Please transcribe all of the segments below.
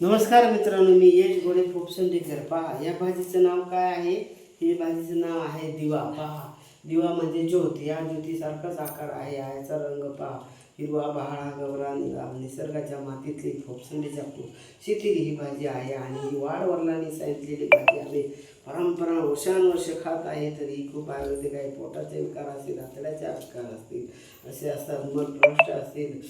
नमस्कार मित्रांनो मी यश गोडे फोपसंडेकर पहा या भाजीचं नाव काय आहे? हे भाजीचं नाव आहे दिवा. पहा दिवा म्हणजे ज्योत. या ज्योतीसारखाच आकार आहे. याचा रंग पहा. हिरवा बहाळा गवरा निसर्गाच्या मातीतली फोपसंडीच्या फु शेतीली ही भाजी आहे आणि ही वाढ वडिलांनी सांगितलेली भाजी आम्ही परंपरा वर्षानुवर्ष खात आहे तरी ही खूप आयुर्वेदिक आहे. पोटाचे विकार असतील आतड्याचे विकार असतील असे असतात मग प्रष्ट असतील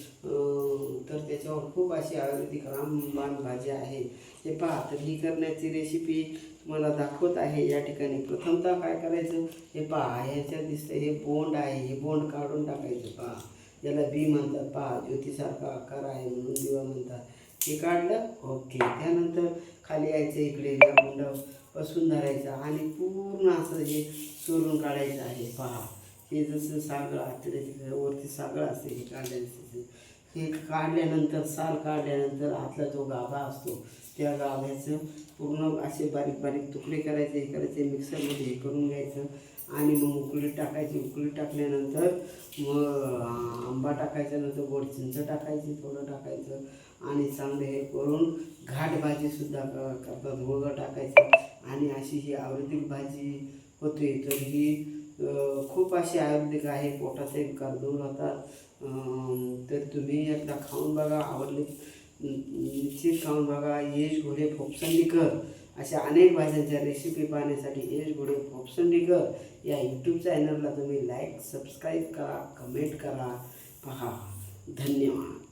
तर त्याच्यावर खूप अशी आयुर्वेदिक रामबाण भाजी आहे. ते पहा तर ही करण्याची रेसिपी तुम्हाला दाखवत आहे. या ठिकाणी प्रथमतः काय करायचं? हे पहा ह्याच्यात दिसतं हे बोंड आहे. हे बोंड काढून टाकायचं पहा. ज्याला बी म्हणतात पहा ज्योतीसारखा आकार आहे म्हणून दिवा म्हणतात. हे काढलं ओके. त्यानंतर खाली यायचं इकडे या बोंडावर बसून धरायचं आणि पूर्ण असं हे चोरून काढायचं आहे. पहा हे जसं सागळ आतड्याच्या वरती सागळ असते हे काढायचं ते काढल्यानंतर साल काढल्यानंतर आतला जो गाभा असतो त्या गाभ्याचं पूर्ण असे बारीक बारीक तुकडे करायचे हे करायचे मिक्सरमध्ये हे करून घ्यायचं आणि मग उकळीत टाकायची. उकळीत टाकल्यानंतर मग आंबा टाकायचा नंतर गोड चिंच टाकायची थोडं टाकायचं आणि चांगलं हे करून घाट भाजीसुद्धा करतात वगळ टाकायचं. आणि अशी ही आयुर्वेदिक भाजी होते तर ही खूप अशी आयुर्वेदिक आहे पोटाचे विकार दूर होतात. तर तुम्ही एकदा खाऊन बघा आवडले निश्चित खाऊन बघा. यश घोडे फोपसंडीकर अशा अनेक भाज्यांच्या रेसिपी पाहण्यासाठी यश घोडे फोपसंडीकर या यूट्यूब चॅनलला तुम्ही लाईक सबस्क्राईब करा कमेंट करा. पहा. धन्यवाद.